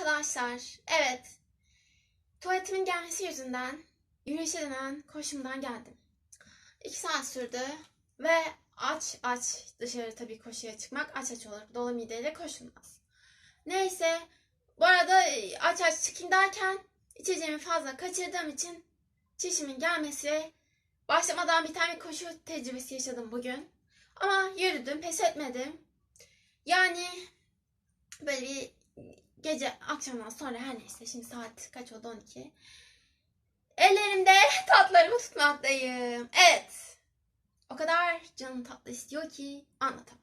arkadaşlar. Evet. Tuvaletimin gelmesi yüzünden yürüyüşe denen koşumdan geldim. İki saat sürdü ve aç aç dışarı tabii koşuya çıkmak aç aç olur. Dolu mideyle koşulmaz. Neyse bu arada e, aç aç çıkayım derken içeceğimi fazla kaçırdığım için çişimin gelmesi başlamadan bir tane koşu tecrübesi yaşadım bugün. Ama yürüdüm, pes etmedim. Yani böyle bir gece akşamdan sonra her neyse şimdi saat kaç oldu 12. Ellerimde tatlarımı tutmaktayım. Evet. O kadar canım tatlı istiyor ki anlatamam.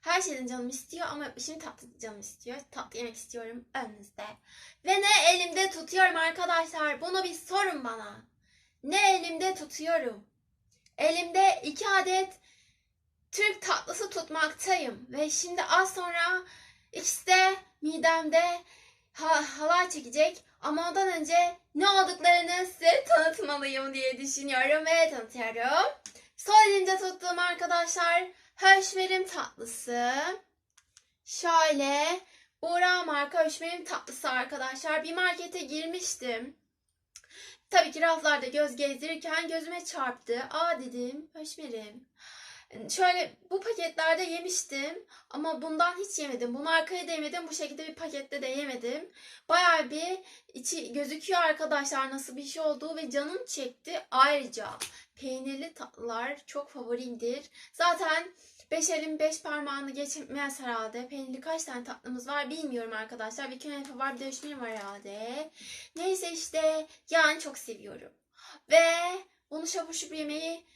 Her şeyden canım istiyor ama şimdi tatlı canım istiyor. Tatlı yemek istiyorum önünüzde. Ve ne elimde tutuyorum arkadaşlar? Bunu bir sorun bana. Ne elimde tutuyorum? Elimde iki adet Türk tatlısı tutmaktayım. Ve şimdi az sonra ikisi de midemde ha halay çekecek. Ama ondan önce ne olduklarını size tanıtmalıyım diye düşünüyorum ve tanıtıyorum. Sol elimde tuttuğum arkadaşlar höşmerim tatlısı. Şöyle Buğra marka höşmerim tatlısı arkadaşlar. Bir markete girmiştim. Tabii ki raflarda göz gezdirirken gözüme çarptı. Aa dedim höşmerim. Şöyle bu paketlerde yemiştim ama bundan hiç yemedim. Bu markayı da yemedim. Bu şekilde bir pakette de yemedim. Bayağı bir içi gözüküyor arkadaşlar nasıl bir şey olduğu ve canım çekti. Ayrıca peynirli tatlılar çok favorimdir. Zaten beş elin beş parmağını geçmez herhalde. Peynirli kaç tane tatlımız var bilmiyorum arkadaşlar. Bir künefe var bir de öşmerim var herhalde. Neyse işte yani çok seviyorum. Ve bunu şapur şupur yemeyi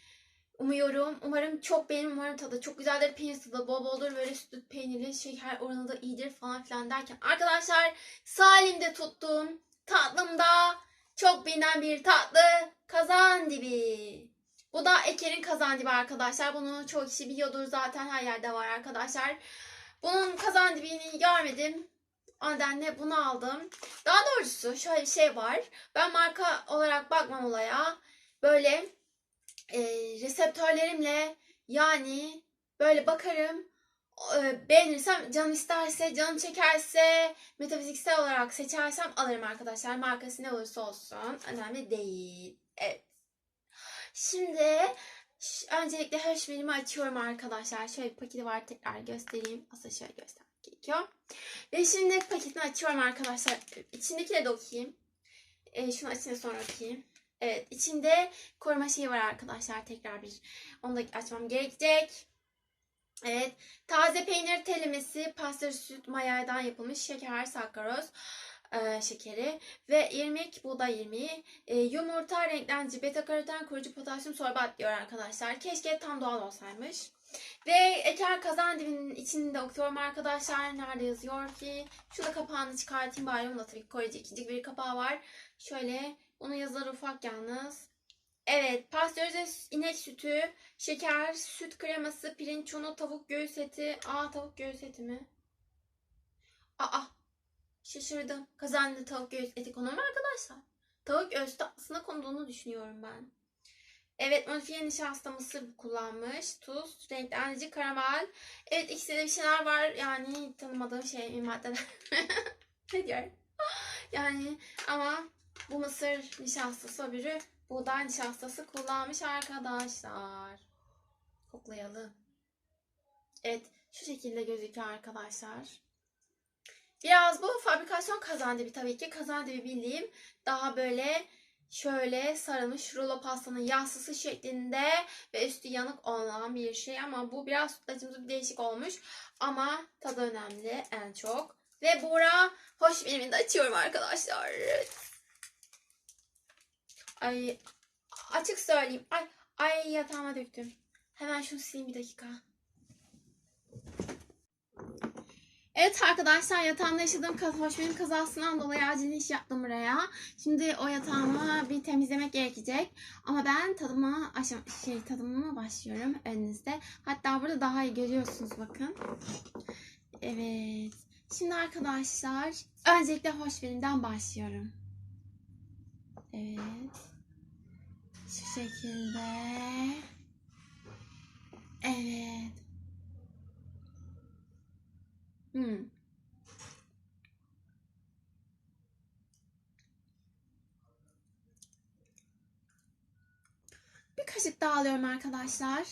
Umuyorum. Umarım çok beğenirim. Umarım tadı çok güzeldir. Peynir tadı bol boldur. Böyle süt peynirli şeker oranı da iyidir falan filan derken. Arkadaşlar salimde tuttuğum tatlımda çok bilinen bir tatlı kazan dibi. Bu da Eker'in kazan dibi arkadaşlar. Bunu çoğu kişi biliyordur zaten her yerde var arkadaşlar. Bunun kazan dibini görmedim. O nedenle bunu aldım. Daha doğrusu şöyle bir şey var. Ben marka olarak bakmam olaya. Böyle e, reseptörlerimle yani böyle bakarım e, beğenirsem canım isterse canım çekerse metafiziksel olarak seçersem alırım arkadaşlar. Markası ne olursa olsun. Önemli değil. Evet. Şimdi öncelikle höşmerimi açıyorum arkadaşlar. Şöyle bir paketi var tekrar göstereyim. Aslında şöyle göstermek gerekiyor. Ve şimdi paketini açıyorum arkadaşlar. İçindekileri de okuyayım? E, şunu açınca sonra okuyayım Evet içinde koruma şeyi var arkadaşlar tekrar bir onu da açmam gerekecek. Evet taze peynir telemesi pastır süt mayaydan yapılmış şeker sakkaroz e, şekeri ve irmik buğday irmiği e, yumurta renklendirici beta karoten koruyucu potasyum sorbat diyor arkadaşlar. Keşke tam doğal olsaymış. Ve Eker kazan dibinin içinde okuyorum arkadaşlar. Nerede yazıyor ki? Şurada kapağını çıkartayım bari. Bunda tabii koruyucu ikinci bir kapağı var. Şöyle onun yazıları ufak yalnız. Evet, pastörize inek sütü, şeker, süt kreması, pirinç unu, tavuk göğüs eti. Aa tavuk göğüs eti mi? Aa şaşırdım. Kazandı tavuk göğüs eti konur mu arkadaşlar? Tavuk göğüs tatlısına konduğunu düşünüyorum ben. Evet modifiye nişasta mısır kullanmış. Tuz, renklendirici, karamel. Evet ikisinde de bir şeyler var. Yani tanımadığım şey maddeler. ne diyorum? Yani ama bu mısır nişastası öbürü buğday nişastası kullanmış arkadaşlar. Koklayalım. Evet şu şekilde gözüküyor arkadaşlar. Biraz bu fabrikasyon kazandibi tabii ki. Kazandibi bildiğim daha böyle şöyle sarılmış rulo pastanın yassısı şeklinde ve üstü yanık olan bir şey. Ama bu biraz sütlacımız bir değişik olmuş. Ama tadı önemli en çok. Ve Buğra hoş benim de açıyorum arkadaşlar. Ay açık söyleyeyim. Ay ay yatağıma döktüm. Hemen şunu sileyim bir dakika. Evet arkadaşlar yatağımda yaşadığım hoşbenim kazasından dolayı acil iş yaptım buraya. Şimdi o yatağımı bir temizlemek gerekecek. Ama ben tadıma aşam şey tadımıma başlıyorum önünüzde. Hatta burada daha iyi görüyorsunuz bakın. Evet. Şimdi arkadaşlar öncelikle hoşberimden başlıyorum. Evet. Şu şekilde. Evet. Hmm. Bir kaşık daha alıyorum arkadaşlar.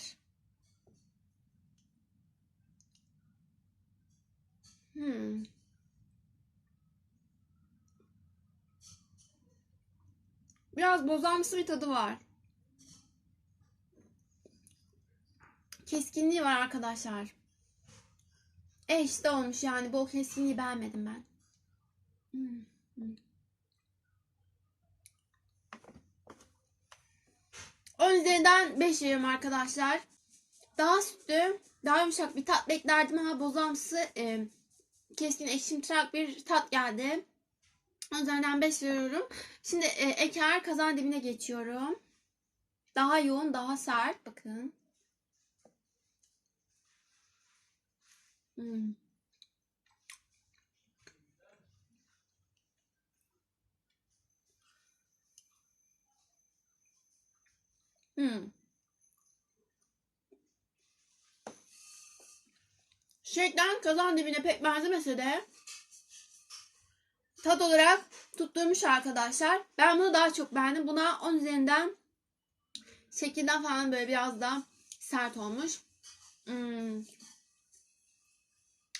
Hmm. Biraz bozamsı bir tadı var. Keskinliği var arkadaşlar. E işte olmuş yani. Bol keskinliği beğenmedim ben. Hmm, hmm. 10 üzerinden 5 veriyorum arkadaşlar. Daha sütlü, daha yumuşak bir tat beklerdim ama bozamsı e, keskin ekşimtırak bir tat geldi. 10 üzerinden 5 veriyorum. Şimdi e, eker kazan dibine geçiyorum. Daha yoğun, daha sert. Bakın. Hmm. Hmm. Şeklen kazan dibine pek benzemese de tat olarak tutturmuş arkadaşlar. Ben bunu daha çok beğendim. Buna 10 üzerinden şekilden falan böyle biraz daha sert olmuş. Hmm.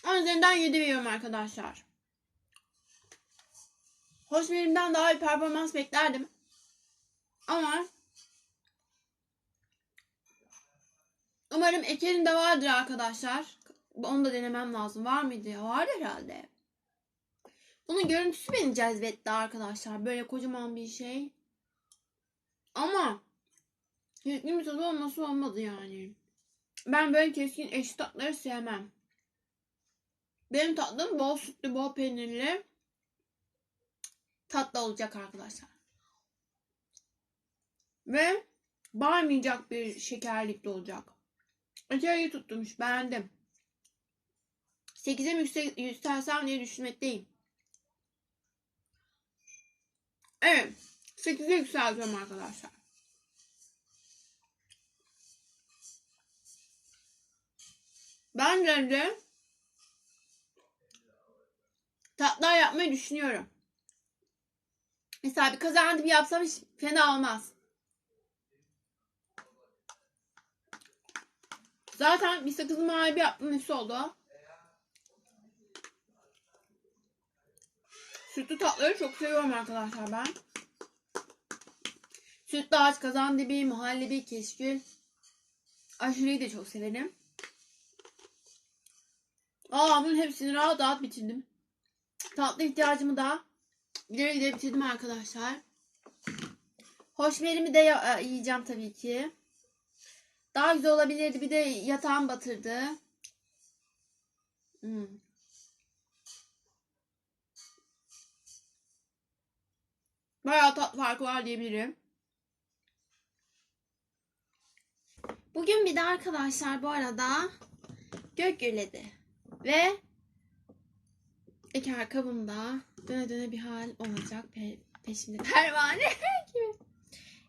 10 üzerinden 7 veriyorum arkadaşlar. Hoşmerimden daha bir performans beklerdim. Ama umarım Eker'in de vardır arkadaşlar. Onu da denemem lazım. Var mıydı? Var herhalde. Bunun görüntüsü beni cezbetti arkadaşlar. Böyle kocaman bir şey. Ama keskin bir tadı olması olmadı yani. Ben böyle keskin eşit tatları sevmem. Benim tatlım bol sütlü, bol peynirli tatlı olacak arkadaşlar. Ve baymayacak bir şekerlikte olacak. Acayip tutturmuş. Beğendim. 8'e mi yükselsem diye düşünmekteyim. Evet. 8'e yükseltiyorum arkadaşlar. Bence de tatlar yapmayı düşünüyorum. Mesela bir kazan dibi yapsam hiç fena olmaz. Zaten bir sakız muhallebi yaptım nesi oldu. Sütlü tatları çok seviyorum arkadaşlar ben. Sütlü ağaç, kazan dibi, muhallebi, keşkül. Aşureyi de çok severim. Aa bunun hepsini rahat rahat bitirdim. Tatlı ihtiyacımı da giderek giderek bitirdim arkadaşlar. Hoşmerimi de e, yiyeceğim tabii ki. Daha güzel olabilirdi. Bir de yatağım batırdı. Hmm. Bayağı tat farkı var diyebilirim. Bugün bir de arkadaşlar bu arada gök gürledi. Ve eker kabımda döne döne bir hal olacak pe peşimde pervane gibi.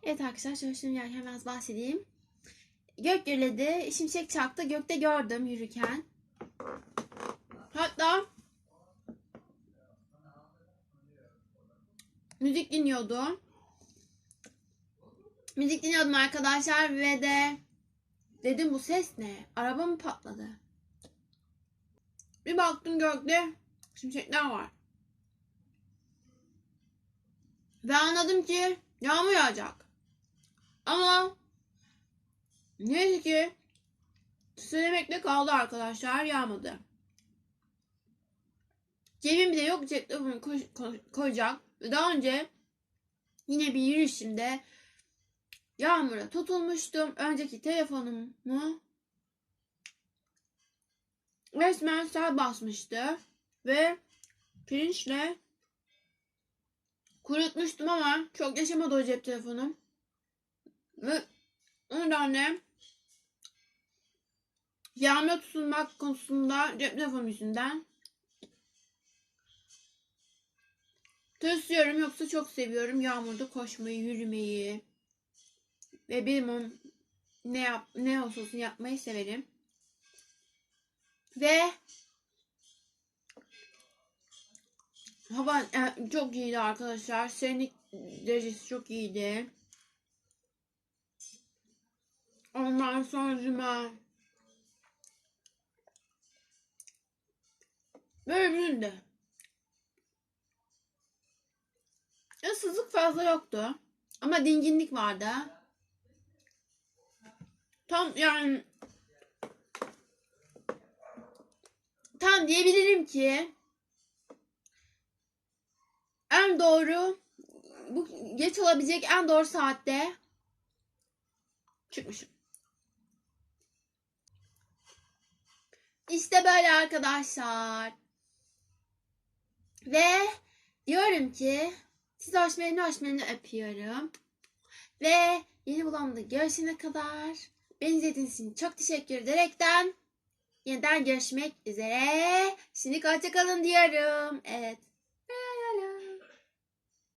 Evet arkadaşlar şöyle şunu yerken biraz bahsedeyim. Gök gürledi. Şimşek çaktı. Gökte gördüm yürürken. Hatta müzik dinliyordum. Müzik dinliyordum arkadaşlar ve de dedim bu ses ne? Araba mı patladı? Bir baktım gökte şimşekler var. Ve anladım ki yağmur yağacak. Ama neyse ki söylemekle kaldı arkadaşlar yağmadı. Cebim bile yok cep telefonu koy- koy- koyacak. Daha önce yine bir yürüyüşümde yağmura tutulmuştum. Önceki telefonumu resmen sel basmıştı. Ve pirinçle kurutmuştum ama çok yaşamadı o cep telefonum. Ve o nedenle yağmura tutulmak konusunda cep telefonu yüzünden tırsıyorum yoksa çok seviyorum yağmurda koşmayı, yürümeyi ve bilmem ne yap ne olsa olsun yapmayı severim. Ve hava e, çok iyiydi arkadaşlar. Serinlik derecesi çok iyiydi. Ondan sonra böyle birinde. Issızlık fazla yoktu. Ama dinginlik vardı. Tam yani tam diyebilirim ki en doğru bu geç olabilecek en doğru saatte çıkmışım. İşte böyle arkadaşlar. Ve diyorum ki siz hoşmerini hoşmerini öpüyorum. Ve yeni bulamda görüşene kadar beni izlediğiniz için çok teşekkür ederekten yeniden görüşmek üzere. Şimdi hoşçakalın diyorum. Evet.